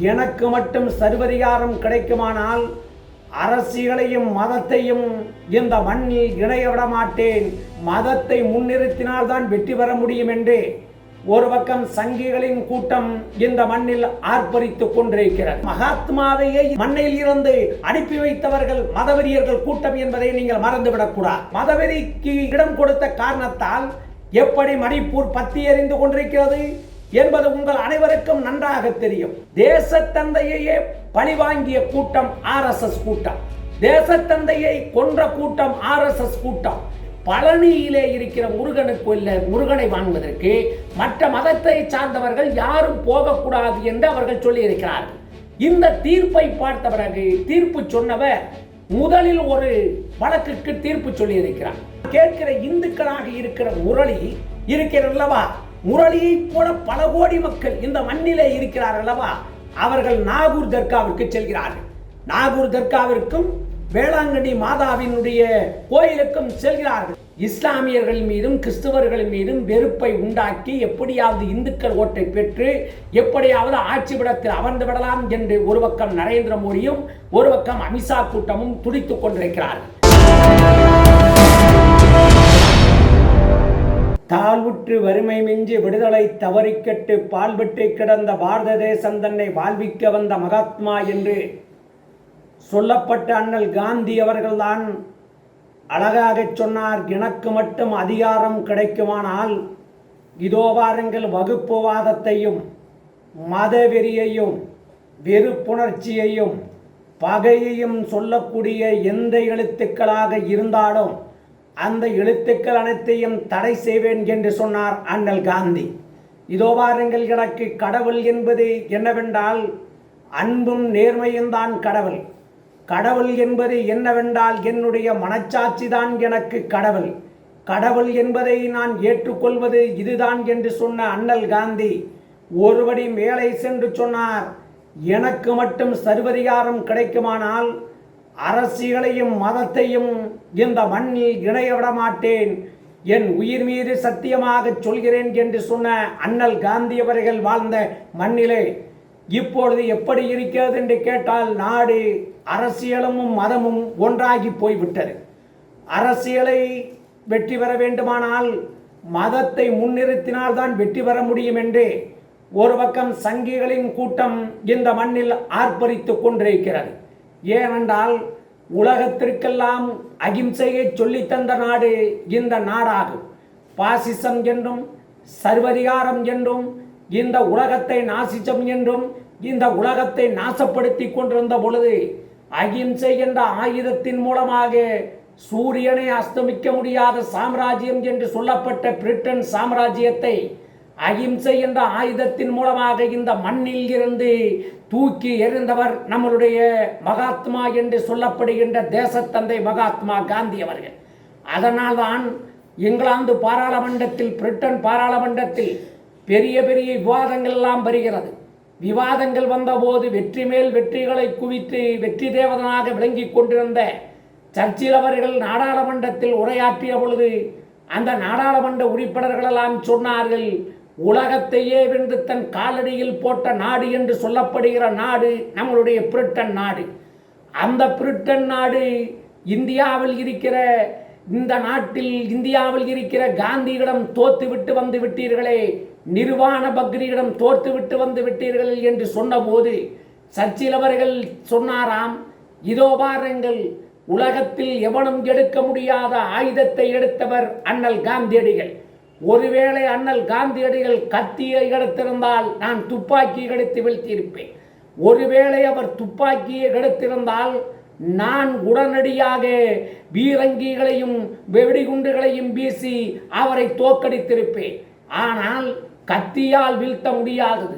எனக்கு மட்டும் சர்வதிகாரம் கிடைக்குமானால் அரசியலையும் மதத்தையும் இந்த மண்ணில் இணைய விட மாட்டேன். மதத்தை முன்னிறுத்தினால்தான் வெற்றி பெற முடியும் என்று ஒரு பக்கம் சங்கிகளின் கூட்டம் இந்த மண்ணில் ஆர்ப்பரித்துக் கொண்டிருக்கிறது. மகாத்மாவையே மண்ணில் இருந்து அனுப்பி வைத்தவர்கள் மதவெறியர்கள் கூட்டம் என்பதை நீங்கள் மறந்துவிடக்கூடாது. மதவெறிக்கு இடம் கொடுத்த காரணத்தால் எப்படி மணிப்பூர் பத்தி எறிந்து கொண்டிருக்கிறது? என்பது உங்கள் அனைவருக்கும் நன்றாக தெரியும். தேசத்தந்தையையே பழிவாங்கிய கூட்டம் ஆர்எஸ்எஸ் கூட்டம். தேசத்தந்தையை கொன்ற கூட்டம் ஆர்எஸ்எஸ் கூட்டம். பழனியிலே இருக்கிற முருகனுக்கு இல்லை முருகனை வாங்குவதற்கு மற்ற மதத்தை சார்ந்தவர்கள் யாரும் போகக்கூடாது என்று அவர்கள் சொல்லியிருக்கிறார்கள். இந்த தீர்ப்பை பார்த்த பிறகு தீர்ப்பு சொன்னவர் முதலில் ஒரு வழக்குக்கு தீர்ப்பு சொல்லியிருக்கிறார். கேட்கிற இந்துக்களாக இருக்கிற முரளி இருக்கிறல்லவா முரளியை போல பல கோடி மக்கள் இந்த மண்ணிலே இருக்கிறார் அல்லவா? அவர்கள் நாகூர் தர்காவிற்கு செல்கிறார்கள். நாகூர் தர்காவிற்கும் வேளாங்கண்ணி மாதாவினுடைய கோயிலுக்கும் செல்கிறார்கள். இஸ்லாமியர்கள் மீதும் கிறிஸ்தவர்கள் மீதும் வெறுப்பை உண்டாக்கி எப்படியாவது இந்துக்கள் ஓட்டை பெற்று எப்படியாவது ஆட்சி விடத்தில் அமர்ந்து விடலாம் என்று ஒரு பக்கம் நரேந்திர மோடியும் ஒரு பக்கம் அமித்ஷா கூட்டமும் துடித்துக் கொண்டிருக்கிறார்கள். தாழ்வுற்று வறுமை மிஞ்சி விடுதலை தவறிக்கட்டு பால்பட்டு கிடந்த பாரத தேசம் தன்னை வாழ்விக்க வந்த மகாத்மா என்று சொல்லப்பட்ட அண்ணல் காந்தி அவர்கள்தான் அழகாகச் சொன்னார் எனக்கு மட்டும் அதிகாரம் கிடைக்குமானால் இதோ வாருங்கள் வகுப்புவாதத்தையும் மதவெறியையும் வெறுப்புணர்ச்சியையும் பகையையும் சொல்லக்கூடிய எந்த எழுத்துக்களாக இருந்தாலும் அந்த எழுத்துக்கள் அனைத்தையும் தடை செய்வேன் என்று சொன்னார் அண்ணல் காந்தி. இதோ வாருங்கள் எனக்கு கடவுள் என்பது என்னவென்றால் அன்பும் நேர்மையும் தான் கடவுள். கடவுள் என்பது என்னவென்றால் என்னுடைய மனச்சாட்சி தான் எனக்கு கடவுள். கடவுள் என்பதை நான் ஏற்றுக்கொள்வது இதுதான் என்று சொன்ன அண்ணல் காந்தி ஒருபடி மேலே சென்று சொன்னார் எனக்கு மட்டும் சர்வதிகாரம் கிடைக்குமானால் அரசியலையும் மதத்தையும் இந்த மண்ணில் இணைய விட மாட்டேன் என் உயிர் மீது சத்தியமாக சொல்கிறேன் என்று சொன்ன அண்ணல் காந்தி அவர்கள் வாழ்ந்த மண்ணிலே இப்பொழுது எப்படி இருக்கிறது என்று கேட்டால் நாடு அரசியலும் மதமும் ஒன்றாகி போய்விட்டது. அரசியலை வெற்றி பெற வேண்டுமானால் மதத்தை முன்னிறுத்தினால் தான் வெற்றி பெற முடியும் என்று ஒரு பக்கம் சங்கிகளின் கூட்டம் இந்த மண்ணில் ஆர்ப்பரித்துக் கொண்டிருக்கிறது. ஏனென்றால் உலகத்திற்கெல்லாம் அகிம்சையை சொல்லித்தந்த நாடு இந்த நாடாகும். பாசிசம் என்றும் சர்வதிகாரம் என்றும் இந்த உலகத்தை நாசிச்சம் என்றும் இந்த உலகத்தை நாசப்படுத்தி கொண்டிருந்த பொழுது அகிம்சை என்ற ஆயுதத்தின் மூலமாக சூரியனை அஸ்தமிக்க முடியாத சாம்ராஜ்யம் என்று சொல்லப்பட்ட பிரிட்டன் சாம்ராஜ்யத்தை அகிம்சை என்ற ஆயுதத்தின் மூலமாக இந்த மண்ணில் இருந்து தூக்கி எறிந்தவர் நம்மளுடைய மகாத்மா என்று சொல்லப்படுகின்ற தேசத்தந்தை மகாத்மா காந்தி அவர்கள். அதனால்தான் இங்கிலாந்து பாராளுமன்றத்தில் பிரிட்டன் பாராளுமன்றத்தில் பெரிய பெரிய விவாதங்கள் எல்லாம் வருகிறது. விவாதங்கள் வந்தபோது வெற்றி மேல் வெற்றிகளை குவித்து வெற்றி தேவதனாக விளங்கிக் கொண்டிருந்த சர்ச்சில் அவர்கள் நாடாளுமன்றத்தில் உரையாற்றிய பொழுது அந்த நாடாளுமன்ற உறுப்பினர்கள் எல்லாம் சொன்னார்கள் உலகத்தையே வென்று தன் காலடியில் போட்ட நாடு என்று சொல்லப்படுகிற நாடு நம்மளுடைய பிரிட்டன் நாடு. அந்த பிரிட்டன் நாடு இந்தியாவில் இருக்கிற இந்த நாட்டில் இந்தியாவில் இருக்கிற காந்தியிடம் தோத்துவிட்டு வந்து விட்டீர்களே நிர்வாண பக்ரியிடம் தோற்றுவிட்டு வந்து விட்டீர்கள் என்று சொன்னபோது சர்ச்சில் அவர்கள் சொன்னாராம் இதோ பாருங்கள் உலகத்தில் எவனும் எடுக்க முடியாத ஆயுதத்தை எடுத்தவர் அண்ணல் காந்தியடிகள். ஒருவேளை அண்ணல் காந்தியடிகள் கத்தியை எடுத்திருந்தால் நான் துப்பாக்கியை கிடைத்து வீழ்த்தியிருப்பேன். ஒருவேளை அவர் துப்பாக்கியை எடுத்திருந்தால் நான் உடனடியாக பீரங்கிகளையும் வெடிகுண்டுகளையும் வீசி அவரை தோக்கடித்திருப்பேன் ஆனால் கத்தியால் வீழ்த்த முடியாதது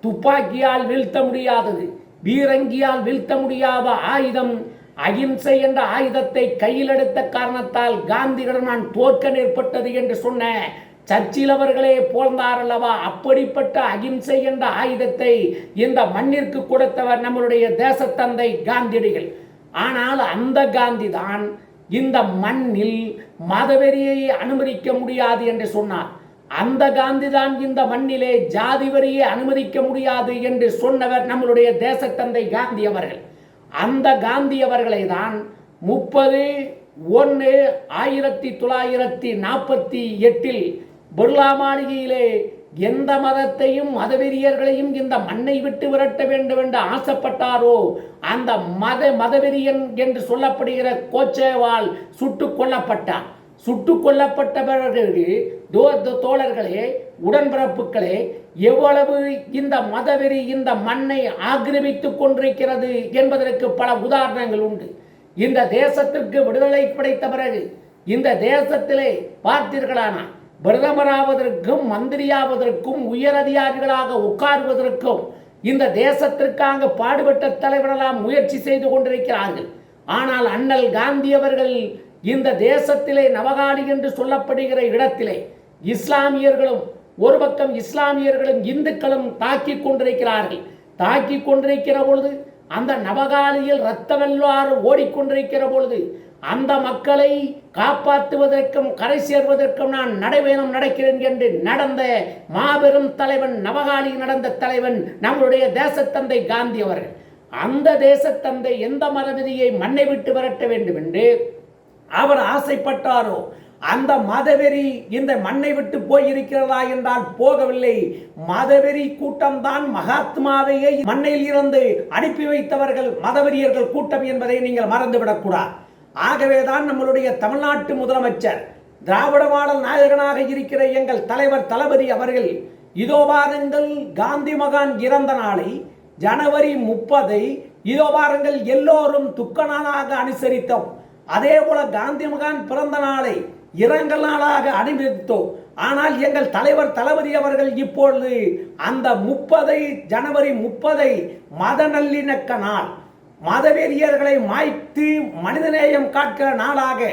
துப்பாக்கியால் வீழ்த்த முடியாதது பீரங்கியால் வீழ்த்த முடியாத ஆயுதம் அகிம்சை என்ற ஆயுதத்தை கையில் எடுத்த காரணத்தால் காந்தியிடம் நான் தோற்க நேர்பட்டது என்று சொன்ன சர்ச்சில் அவர்களே போர்ந்தார் அல்லவா அப்படிப்பட்ட அகிம்சை என்ற ஆயுதத்தை இந்த மண்ணிற்கு கொடுத்தவர் நம்மளுடைய தேசத்தந்தை காந்தியடிகள். ஆனால் அந்த காந்தி தான் இந்த மண்ணில் மதவெறியை அனுமதிக்க முடியாது என்று சொன்னார். அந்த காந்தி தான் இந்த மண்ணிலே ஜாதி வரியை அனுமதிக்க முடியாது என்று சொன்னவர் நம்மளுடைய தேசத்தந்தை காந்தி அவர்கள். அந்த காந்தி அவர்களை தான் முப்பது ஒன்று ஆயிரத்தி தொள்ளாயிரத்தி நாற்பத்தி எட்டில் பொருளா மாளிகையிலே எந்த மதத்தையும் மதவெறியர்களையும் இந்த மண்ணை விட்டு விரட்ட வேண்டும் என்று ஆசைப்பட்டாரோ அந்த மத மதவெறியன் என்று சொல்லப்படுகிற கோச்சேவால் சுட்டு கொல்லப்பட்டார். சுட்டு கொல்லப்பட்ட பிறகு தோ- தோழர்களே உடன்பிறப்புகளே எவ்வளவு இந்த மதவெறி இந்த மண்ணை ஆக்கிரமித்துக் கொண்டிருக்கிறது என்பதற்கு பல உதாரணங்கள் உண்டு. இந்த தேசத்திற்கு விடுதலை கிடைத்த பிறகு இந்த தேசத்திலே பார்த்தீர்களானால் பிரதமராவதற்கும் மந்திரியாவதற்கும் உயரதிகாரிகளாக உட்காருவதற்கும் இந்த தேசத்திற்காக பாடுபட்ட தலைவரெல்லாம் முயற்சி செய்து கொண்டிருக்கிறார்கள். ஆனால் அண்ணல் காந்தி அவர்கள் இந்த தேசத்திலே நவகாடி என்று சொல்லப்படுகிற இடத்திலே இஸ்லாமியர்களும் ஒரு பக்கம் இஸ்லாமியர்களும் இந்துக்களும் தாக்கி கொண்டிருக்கிறார்கள். தாக்கி கொண்டிருக்கிற பொழுது அந்த நவகாலியில் இரத்த வெள்ளாறு ஓடிக்கொண்டிருக்கிற பொழுது அந்த மக்களை காப்பாற்றுவதற்கும் கரை சேர்வதற்கும் நான் நடைபயணம் நடக்கிறேன் என்று நடந்த மாபெரும் தலைவன் நவகாலி நடந்த தலைவன் நம்முடைய தேசத்தந்தை காந்தி அவர்கள். அந்த தேசத்தந்தை எந்த மதவெறியை மண்ணை விட்டு விரட்ட வேண்டும் என்று அவர் ஆசைப்பட்டாரோ அந்த மதவெறி இந்த மண்ணை விட்டு போயிருக்கிறதா என்றால் போகவில்லை. மதவெறி கூட்டம்தான் மகாத்மாவையை மண்ணில் இருந்து அனுப்பி வைத்தவர்கள் மதவெறியர்கள் கூட்டம் என்பதை நீங்கள் மறந்துவிடக்கூடாது. ஆகவேதான் நம்மளுடைய தமிழ்நாட்டு முதலமைச்சர் திராவிட நாயகனாக இருக்கிற எங்கள் தலைவர் தளபதி அவர்கள் இதோ பாருங்கள் காந்தி மகான் இறந்த நாளை ஜனவரி முப்பதை இதோ பாருங்கள் எல்லோரும் துக்க நாளாக அனுசரித்தோம். அதே போல காந்தி மகான் பிறந்த நாளை இரங்கல் நாளாக அனுமதித்தோம் ஆனால் எங்கள் தலைவர் தளபதி அவர்கள் இப்பொழுது அந்த முப்பதை ஜனவரி முப்பதை மத நல்லிணக்க நாள். மதவெறியர்களை மாய்த்து மனிதநேயம் காட்கிற நாளாக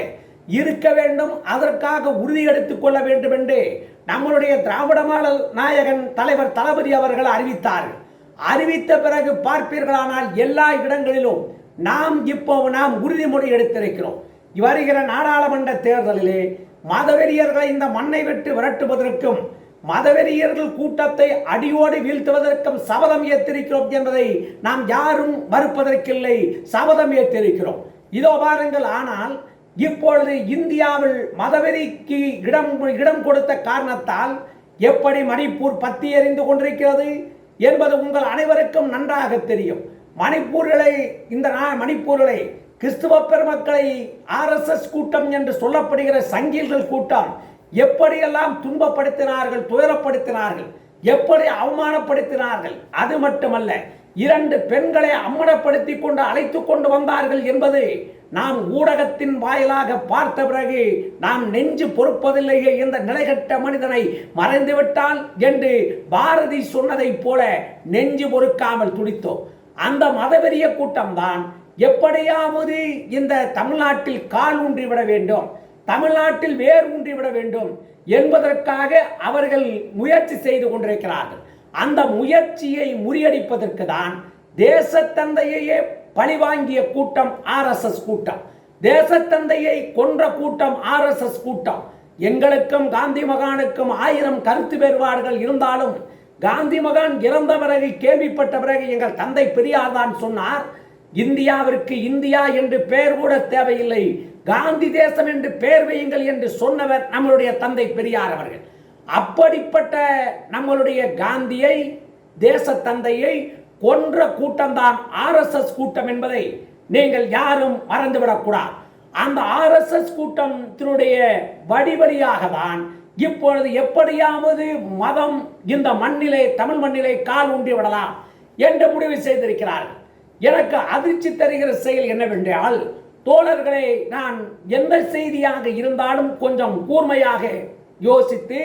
இருக்க வேண்டும் அதற்காக உறுதி எடுத்துக் கொள்ள வேண்டும் என்று நம்மளுடைய திராவிட மாடல் நாயகன் தலைவர் தளபதி அவர்கள் அறிவித்தார். அறிவித்த பிறகு பார்ப்பீர்களானால் எல்லா இடங்களிலும் நாம் இப்போ நாம் உறுதிமொழி எடுத்திருக்கிறோம். வருகிற நாடாளுமன்ற தேர்தலிலே மதவெறியர்களை இந்த மண்ணை விட்டு விரட்டுவதற்கும் மதவெறியர்கள் கூட்டத்தை அடியோடு வீழ்த்துவதற்கும் சபதம் ஏற்றிருக்கிறோம் என்பதை நாம் யாரும் மறுப்பதற்கில்லை. சபதம் ஏற்றிருக்கிறோம். இதோ பாருங்கள் ஆனால் இப்பொழுது இந்தியாவில் மதவெறிக்கு இடம் இடம் கொடுத்த காரணத்தால் எப்படி மணிப்பூர் பத்தி எறிந்து கொண்டிருக்கிறது என்பது உங்கள் அனைவருக்கும் நன்றாக தெரியும். மணிப்பூர்களை இந்த மணிப்பூர்களை கிறிஸ்துவ பெருமக்களை ஆர்எஸ்எஸ் கூட்டம் என்று சொல்லப்படுகிற சங்கில்கள் கூட்டம் எப்படியெல்லாம் துன்பப்படுத்தினார்கள் துயரப்படுத்தினார்கள் எப்படி அவமானப்படுத்தினார்கள் அது மட்டுமல்ல இரண்டு பெண்களை அம்மனப்படுத்தி கொண்டு அழைத்து கொண்டு வந்தார்கள் என்பது நாம் ஊடகத்தின் வாயிலாக பார்த்த பிறகு நாம் நெஞ்சு பொறுப்பதில்லையே இந்த நிலைகட்ட மனிதனை மறைந்துவிட்டால் என்று பாரதி சொன்னதைப் போல நெஞ்சு பொறுக்காமல் துடித்தோம். அந்த மதவெறிய கூட்டம்தான் எப்படியாவது இந்த தமிழ்நாட்டில் கால் ஊன்றிவிட வேண்டும். தமிழ்நாட்டில் வேர் ஊன்றிவிட வேண்டும் என்பதற்காக அவர்கள் முயற்சி செய்து கொண்டிருக்கிறார்கள். அந்த முயற்சியை முறியடிப்பதற்கு தான் தேசத்தந்தையையே பழிவாங்கிய கூட்டம் ஆர்எஸ்எஸ் கூட்டம் தேசத்தந்தையை கொன்ற கூட்டம் ஆர்எஸ்எஸ் கூட்டம். எங்களுக்கும் காந்தி மகானுக்கும் ஆயிரம் கருத்து வேறுபாடுகள் இருந்தாலும் காந்தி மகான் இறந்த பிறகு கேள்விப்பட்ட பிறகு எங்கள் தந்தை பெரியார் தான் சொன்னார் இந்தியாவிற்கு இந்தியா என்று பெயர் கூட தேவையில்லை. காந்தி தேசம் என்று பெயர் வையுங்கள் என்று சொன்னவர் நம்மளுடைய தந்தை பெரியார் அவர்கள். அப்படிப்பட்ட நம்மளுடைய காந்தியை தேச தந்தையை கொன்ற கூட்டம்தான் ஆர்எஸ்எஸ் கூட்டம் என்பதை நீங்கள் யாரும் மறந்துவிடக்கூடாது. அந்த ஆர்எஸ்எஸ் கூட்டத்தினுடைய வடிவழியாக தான் இப்பொழுது எப்படியாவது மதம் இந்த மண்ணிலே தமிழ் மண்ணிலே கால் ஊன்றி விடலாம் என்று முடிவு செய்திருக்கிறார்கள். எனக்கு அதிர்ச்சி தருகிற செயல் என்னவென்றால் தோழர்களே நான் எந்த செய்தியாக இருந்தாலும் கொஞ்சம் கூர்மையாக யோசித்து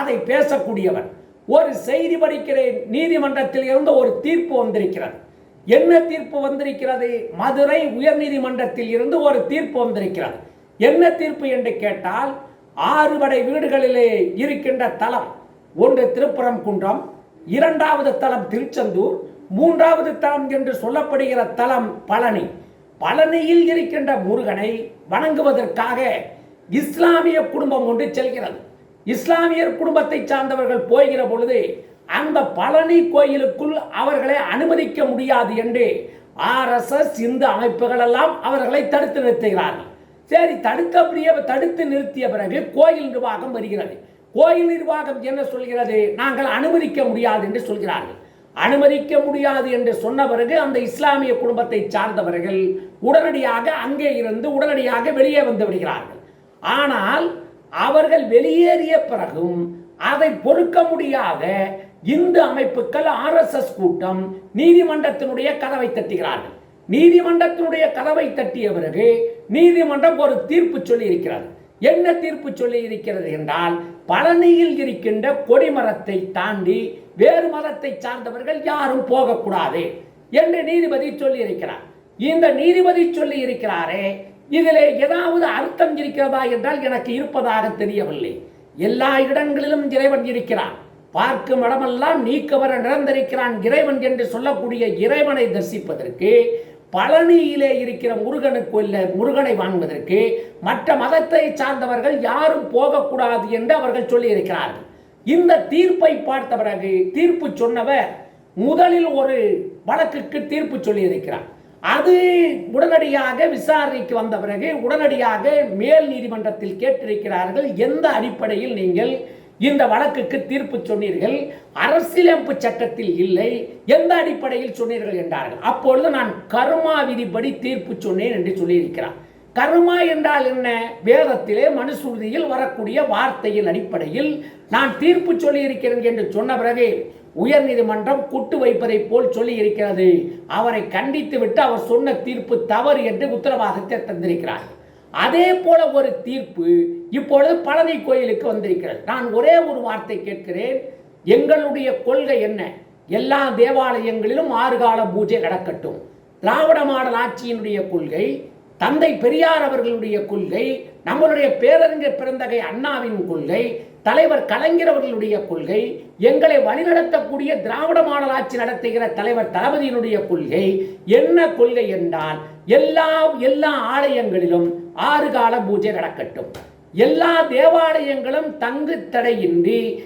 அதை பேசக்கூடியவன். ஒரு செய்தி படிக்கிறேன் நீதிமன்றத்தில் இருந்து ஒரு தீர்ப்பு வந்திருக்கிறது. என்ன தீர்ப்பு வந்திருக்கிறது? மதுரை உயர்நீதிமன்றத்தில் இருந்து ஒரு தீர்ப்பு வந்திருக்கிறது. என்ன தீர்ப்பு என்று கேட்டால் ஆறு படை வீடுகளிலே இருக்கின்ற தலம் ஒன்று திருப்பரங்குன்றம் இரண்டாவது தலம் திருச்செந்தூர் மூன்றாவது தலம் என்று சொல்லப்படுகிற தலம் பழனி. பழனியில் இருக்கின்ற முருகனை வணங்குவதற்காக இஸ்லாமிய குடும்பம் ஒன்று செல்கிறது. இஸ்லாமியர் குடும்பத்தை சார்ந்தவர்கள் போகிற பொழுது அந்த பழனி கோயிலுக்குள் அவர்களை அனுமதிக்க முடியாது என்று ஆர்எஸ்எஸ் இந்து அமைப்புகள் எல்லாம் அவர்களை தடுத்து நிறுத்துகிறார்கள். சரி தடுத்தபடியே தடுத்து நிறுத்திய பிறகு கோயில் நிர்வாகம் வருகிறது. கோயில் நிர்வாகம் என்ன சொல்கிறது? நாங்கள் அனுமதிக்க முடியாது என்று சொல்கிறார்கள். அனுமதிக்க முடியாது என்று சொன்ன பிறகு அந்த இஸ்லாமிய குடும்பத்தை சார்ந்தவர்கள் உடனடியாக அங்கே இருந்து உடனடியாக வெளியே வந்து விடுகிறார்கள். ஆனால் அவர்கள் வெளியேறிய பிறகும் அதை பொறுக்க முடியாத இந்து அமைப்புகள் ஆர்எஸ்எஸ் கூட்டம் நீதிமன்றத்தினுடைய கதவை தட்டுகிறார்கள். நீதிமன்றத்தினுடைய கதவை தட்டிய பிறகு நீதிமன்றம் ஒரு தீர்ப்பு சொல்லி இருக்கிறது என்ன தீர்ப்பு சொல்லி இருக்கிறது என்றால் பழனியில் இருக்கின்ற கொடிமரத்தை தாண்டி வேறு மதத்தை சார்ந்தவர்கள் யாரும் போகக்கூடாது என்று நீதிபதி சொல்லி இருக்கிறார் இந்த நீதிபதி சொல்லி இருக்கிறாரே இதிலே ஏதாவது அர்த்தம் இருக்கிறதா என்றால் எனக்கு இருப்பதாக தெரியவில்லை. எல்லா இடங்களிலும் இறைவன் இருக்கிறான். பார்க்கும் இடமெல்லாம் நீக்கவர நிறந்திருக்கிறான் இறைவன் என்று சொல்லக்கூடிய இறைவனை தரிசிப்பதற்கு பழனியிலே இருக்கிற முருகனுக்கு முருகனை வாங்குவதற்கு மற்ற மதத்தை சார்ந்தவர்கள் யாரும் போகக்கூடாது என்று அவர்கள் சொல்லியிருக்கிறார்கள். இந்த தீர்ப்பை பார்த்த பிறகு தீர்ப்பு சொன்னவர் முதலில் ஒரு வழக்குக்கு தீர்ப்பு சொல்லியிருக்கிறார். அது உடனடியாக விசாரணைக்கு வந்த பிறகு உடனடியாக மேல் நீதிமன்றத்தில் கேட்டிருக்கிறார்கள். எந்த அடிப்படையில் நீங்கள் இந்த வழக்குக்கு தீர்ப்பு சொன்னீர்கள். அரசியலமைப்பு சட்டத்தில் இல்லை. எந்த அடிப்படையில் சொன்னீர்கள் என்றார்கள். அப்பொழுது நான் கருமா விதிப்படி தீர்ப்பு சொன்னேன் என்று சொல்லியிருக்கிறார். கருமா என்றால் என்ன? வேதத்திலே மனுசூதியில் வரக்கூடிய வார்த்தையின் அடிப்படையில் நான் தீர்ப்பு சொல்லியிருக்கிறேன் என்று சொன்ன பிறகு உயர்நீதிமன்றம் குட்டு வைப்பதை போல் சொல்லி இருக்கிறது அவரை கண்டித்து விட்டு அவர் சொன்ன தீர்ப்பு தவறு என்று உத்தரவாதத்தை தந்திருக்கிறார் அதே போல ஒரு தீர்ப்பு இப்பொழுது பழனி கோயிலுக்கு வந்திருக்கிறது. நான் ஒரே ஒரு வார்த்தை கேட்கிறேன். எங்களுடைய கொள்கை என்ன? எல்லா தேவாலயங்களிலும் ஆறுகால பூஜை நடக்கட்டும். திராவிட மாடல் ஆட்சியினுடைய கொள்கை தந்தை பெரியார் அவர்களுடைய கொள்கை நம்மளுடைய பேரறிஞர் பிறந்தகை அண்ணாவின் கொள்கை தலைவர் கலைஞர் அவர்களுடைய கொள்கை எங்களை வழிநடத்தக்கூடிய திராவிட மாடல் ஆட்சி நடத்துகிற தலைவர் தளபதியினுடைய கொள்கை. என்ன கொள்கை என்றால் எல்லா எல்லா ஆலயங்களிலும் ஆறு கால பூஜை நடக்கட்டும். எல்லா தேவாலயங்களும் தங்கு தடையின்றி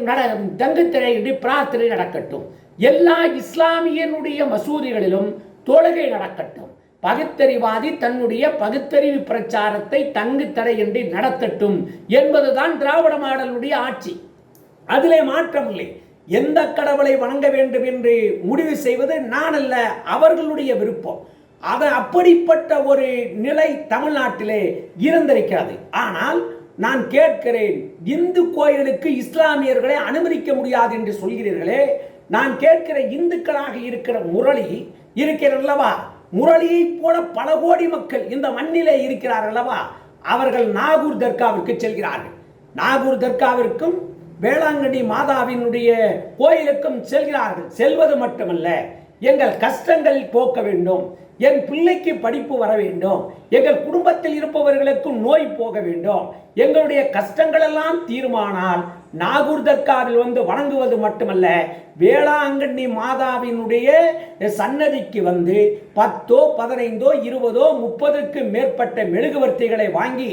நட- தங்கு தடையின்றி பிரார்த்தனை நடக்கட்டும். எல்லா இஸ்லாமியனுடைய மசூதிகளிலும் தொழுகை நடக்கட்டும். பகுத்தறிவாதி தன்னுடைய பகுத்தறிவு பிரச்சாரத்தை தங்கு தடையின்றி நடத்தட்டும் என்பதுதான் திராவிட மாடலுடைய ஆட்சி. அதிலே மாற்றமில்லை. எந்த கடவுளை வணங்க வேண்டும் என்று முடிவு செய்வது நான் அல்ல அவர்களுடைய விருப்பம். அது அப்படிப்பட்ட ஒரு நிலை தமிழ்நாட்டிலே இருந்திருக்கிறது. ஆனால் நான் கேட்கிறேன் இந்து கோயிலுக்கு இஸ்லாமியர்களை அனுமதிக்க முடியாது என்று சொல்கிறீர்களே நான் கேட்கிற இந்துக்களாக இருக்கிற முரளி இருக்கிறல்லவா முரளியை போல பல கோடி மக்கள் இந்த மண்ணிலே இருக்கிறார்கள் அல்லவா அவர்கள் நாகூர் தர்காவிற்கு செல்கிறார்கள். நாகூர் தர்காவிற்கும் வேளாங்கண்ணி மாதாவினுடைய கோயிலுக்கும் செல்கிறார்கள். செல்வது மட்டுமல்ல எங்கள் கஷ்டங்கள் போக்க வேண்டும். என் பிள்ளைக்கு படிப்பு வர வேண்டும். எங்கள் குடும்பத்தில் இருப்பவர்களுக்கு நோய் போக வேண்டும். எங்களுடைய கஷ்டங்கள் எல்லாம் தீர்மானால் நாகூர் தர்காவில் வந்து வணங்குவது மட்டுமல்ல வேளாங்கண்ணி மாதாவினுடைய சன்னதிக்கு வந்து பத்தோ பதினைந்தோ இருபதோ முப்பதுக்கு மேற்பட்ட மெழுகுவர்த்திகளை வாங்கி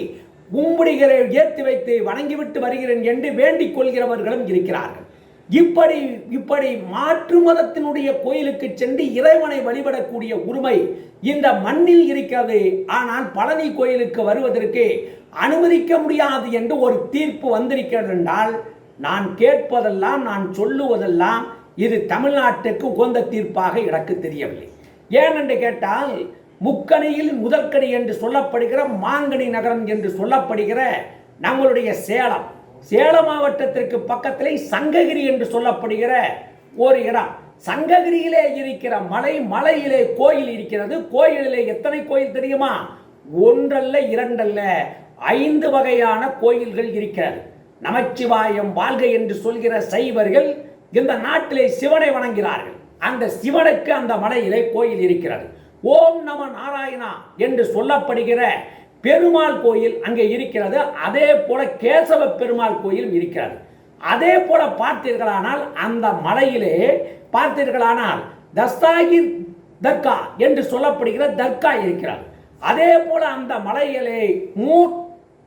கும்பிடுகிற ஏற்றி வைத்து வணங்கிவிட்டு வருகிறேன் என்று வேண்டிக் கொள்கிறவர்களும் இருக்கிறார்கள். இப்படி இப்படி மாற்று மதத்தினுடைய கோயிலுக்கு சென்று இறைவனை வழிபடக்கூடிய உரிமை இந்த மண்ணில் இருக்கிறது. ஆனால் பழனி கோயிலுக்கு வருவதற்கு அனுமதிக்க முடியாது என்று ஒரு தீர்ப்பு வந்திருக்கிறது என்றால் நான் கேட்பதெல்லாம் நான் சொல்லுவதெல்லாம் இது தமிழ்நாட்டுக்கு உகந்த தீர்ப்பாக எனக்கு தெரியவில்லை. ஏனென்று கேட்டால் முக்கணியில் முதற்கணி என்று சொல்லப்படுகிற மாங்கனி நகரம் என்று சொல்லப்படுகிற நம்மளுடைய சேலம். சேலம் மாவட்டத்திற்கு பக்கத்திலே சங்ககிரி என்று சொல்லப்படுகிற ஒரு இடம். சங்ககிரியிலே இருக்கிற மலை மலையிலே கோயில் இருக்கிறது. கோயிலிலே எத்தனை கோயில் தெரியுமா? ஒன்றல்ல இரண்டல்ல ஐந்து வகையான கோயில்கள் இருக்கிறது. நமச்சிவாயம் வாழ்க என்று சொல்கிற சைவர்கள் இந்த நாட்டிலே சிவனை வணங்கிறார்கள் அந்த சிவனுக்கு அந்த மலையிலே கோயில் இருக்கிறது. ஓம் நம நாராயணா என்று சொல்லப்படுகிற பெருமாள் கோயில் அங்கே இருக்கிறது. அதே போல கேசவ பெருமாள் கோயிலும் இருக்கிறது. அதே போல பார்த்தீர்களானால் அந்த மலையிலே பார்த்தீர்களானால் தஸ்தாகி தர்கா என்று சொல்லப்படுகிற தர்கா இருக்கிறது. அதே போல அந்த மலையிலே மூ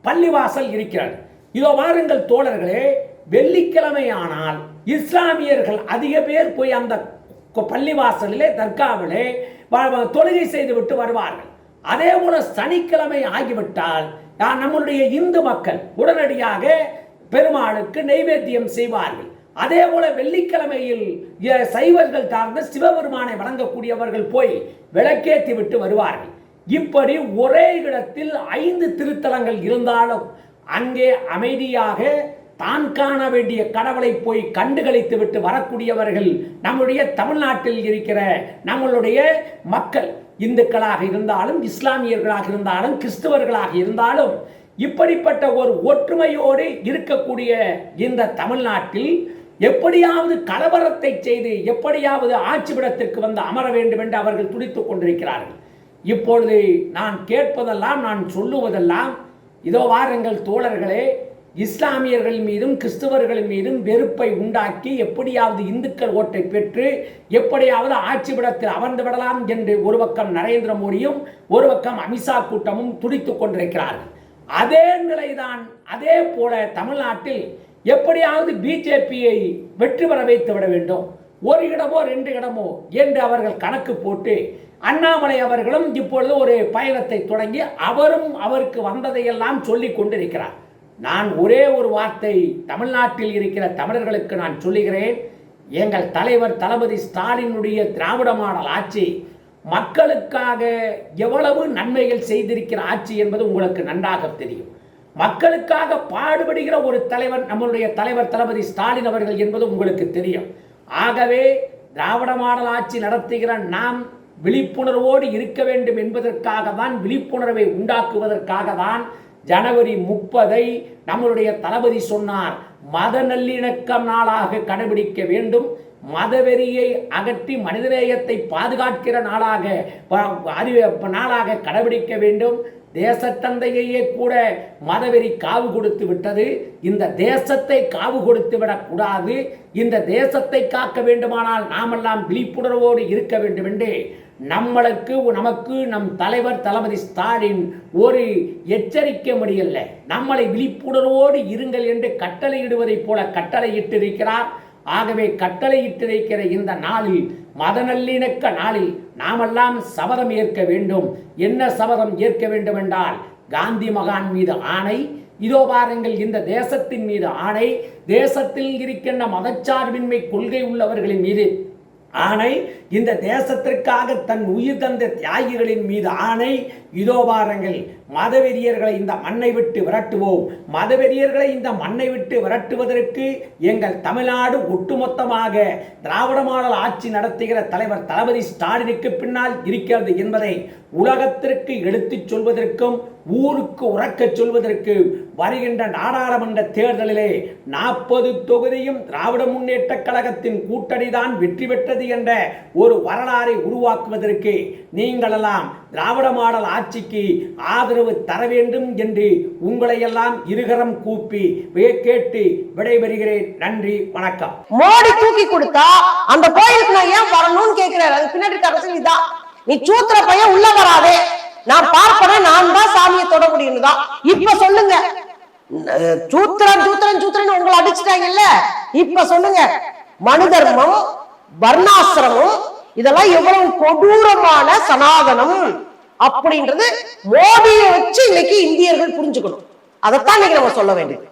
பள்ளிவாசல் இருக்கிறது. இதோ வாருங்கள் தோழர்களே வெள்ளிக்கிழமை ஆனால் இஸ்லாமியர்கள் அதிக பேர் போய் அந்த பள்ளிவாசலிலே தர்காவிலே வ- தொழுகை செய்து விட்டு வருவார்கள். அதே போல சனிக்கிழமை ஆகிவிட்டால் நம்மளுடைய இந்து மக்கள் உடனடியாக பெருமாளுக்கு நைவேத்தியம் செய்வார்கள். அதே போல வெள்ளிக்கிழமையில் சைவர்கள் சார்ந்த சிவபெருமானை வணங்கக்கூடியவர்கள் போய் விளக்கேற்றி விட்டு வருவார்கள். இப்படி ஒரே இடத்தில் ஐந்து திருத்தலங்கள் இருந்தாலும் அங்கே அமைதியாக தான் காண வேண்டிய கடவுளை போய் கண்டுகளித்து விட்டு வரக்கூடியவர்கள் நம்முடைய தமிழ்நாட்டில் இருக்கிற நம்மளுடைய மக்கள். இந்துக்களாக இருந்தாலும் இஸ்லாமியர்களாக இருந்தாலும் கிறிஸ்தவர்களாக இருந்தாலும் இப்படிப்பட்ட ஒரு ஒற்றுமையோடு இருக்கக்கூடிய இந்த தமிழ்நாட்டில் எப்படியாவது கலவரத்தை செய்து எப்படியாவது ஆட்சிபிடத்திற்கு வந்து அமர வேண்டும் என்று அவர்கள் துடித்துக் கொண்டிருக்கிறார்கள். இப்பொழுது நான் கேட்பதெல்லாம் நான் சொல்லுவதெல்லாம் இதோ வாருங்கள் தோழர்களே இஸ்லாமியர்கள் மீதும் கிறிஸ்தவர்கள் மீதும் வெறுப்பை உண்டாக்கி எப்படியாவது இந்துக்கள் ஓட்டை பெற்று எப்படியாவது ஆட்சி ஆட்சிபிடத்தில் அமர்ந்து விடலாம் என்று ஒரு பக்கம் நரேந்திர மோடியும் ஒரு பக்கம் அமித்ஷா கூட்டமும் துடித்துக் கொண்டிருக்கிறார்கள். அதே நிலைதான் அதே போல தமிழ்நாட்டில் எப்படியாவது பிஜேபியை வெற்றி பெற வைத்து விட வேண்டும். ஒரு இடமோ ரெண்டு இடமோ என்று அவர்கள் கணக்கு போட்டு அண்ணாமலை அவர்களும் இப்பொழுது ஒரு பயணத்தை தொடங்கி அவரும் அவருக்கு வந்ததையெல்லாம் சொல்லிக் கொண்டிருக்கிறார். நான் ஒரே ஒரு வார்த்தை தமிழ்நாட்டில் இருக்கிற தமிழர்களுக்கு நான் சொல்லுகிறேன். எங்கள் தலைவர் தளபதி ஸ்டாலினுடைய திராவிட மாடல் ஆட்சி மக்களுக்காக எவ்வளவு நன்மைகள் செய்திருக்கிற ஆட்சி என்பது உங்களுக்கு நன்றாக தெரியும். மக்களுக்காக பாடுபடுகிற ஒரு தலைவர் நம்மளுடைய தலைவர் தளபதி ஸ்டாலின் அவர்கள் என்பது உங்களுக்கு தெரியும். ஆகவே திராவிட மாடல் ஆட்சி நடத்துகிற நாம் விழிப்புணர்வோடு இருக்க வேண்டும் என்பதற்காக தான் விழிப்புணர்வை உண்டாக்குவதற்காக தான் ஜனவரி முப்பதை நம்மளுடைய தளபதி சொன்னார் மத நல்லிணக்கம் நாளாக கடைபிடிக்க வேண்டும். மதவெறியை அகற்றி மனிதநேயத்தை பாதுகாக்கிற நாளாக அறிவு நாளாக கடைபிடிக்க வேண்டும். தேசத்தந்தையையே கூட மதவெறி காவு கொடுத்து விட்டது. இந்த தேசத்தை காவு கொடுத்து விடக்கூடாது. இந்த தேசத்தை காக்க வேண்டுமானால் நாமெல்லாம் விழிப்புணர்வோடு இருக்க வேண்டும் என்று நம்மளுக்கு நமக்கு நம் தலைவர் தளபதி ஸ்டாலின் ஒரு எச்சரிக்கை முடியல நம்மளை விழிப்புணர்வோடு இருங்கள் என்று கட்டளையிடுவதைப் போல கட்டளையிட்டிருக்கிறார். ஆகவே கட்டளையிட்டிருக்கிற இந்த நாளில் மத நல்லிணக்க நாளில் நாமெல்லாம் சபதம் ஏற்க வேண்டும். என்ன சபதம் ஏற்க வேண்டும் என்றால் காந்தி மகான் மீது ஆணை. இதோ பாருங்கள் இந்த தேசத்தின் மீது ஆணை. தேசத்தில் இருக்கின்ற மதச்சார்பின்மை கொள்கை உள்ளவர்களின் மீது ஆணை இந்த தேசத்திற்காக தன் உயிர் தந்த தியாகிகளின் மீது ஆணை. இதோ பாருங்கள் மதவெறியர்களை இந்த மண்ணை விட்டு விரட்டுவோம். மதவெறியர்களை இந்த மண்ணை விட்டு விரட்டுவதற்கு எங்கள் தமிழ்நாடு ஒட்டுமொத்தமாக திராவிட மாடல் ஆட்சி நடத்துகிற தலைவர் தளபதி ஸ்டாலினுக்கு பின்னால் இருக்கிறது என்பதை உலகத்திற்கு எடுத்துச் சொல்வதற்கும் ஊருக்கு உறக்கச் சொல்வதற்கு வருகின்ற நாடாளுமன்ற தேர்தலிலே நாற்பது தொகுதியும் திராவிட முன்னேற்ற கழகத்தின் கூட்டணிதான் வெற்றி பெற்றது என்ற ஒரு வரலாறை உருவாக்குவதற்கு நீங்களெல்லாம் திராவிட மாடல் ஆட்சிக்கு ஆதரவு தர வேண்டும் என்று உங்களையெல்லாம் இருகரம் கூப்பி வே- கேட்டு விடைபெறுகிறேன். நன்றி வணக்கம். மோடி தூக்கி கொடுத்தா அந்த கோயிலுக்கு நான் ஏன் வரணும்னு கேட்கிறாரு? அது பின்னாடி இருக்க நீ சூத்திர பையன் உள்ள வராதே. நான் பார்ப்பேன்? நான் தான் சாமியை தொட முடியும் தான் இப்ப சொல்லுங்க. சூத்திரன் சூத்திரன் சூத்திரன் உங்களை அடிச்சுட்டாங்கல்ல? இப்ப சொல்லுங்க. மனு தர்மம் வர்ணாசிரமம் இதெல்லாம் எவ்வளவு கொடூரமான சனாதனம் அப்படின்றது மோடியை வச்சு இன்னைக்கு இந்தியர்கள் புரிஞ்சுக்கணும். அதைத்தான் இன்னைக்கு நம்ம சொல்ல வேண்டியது.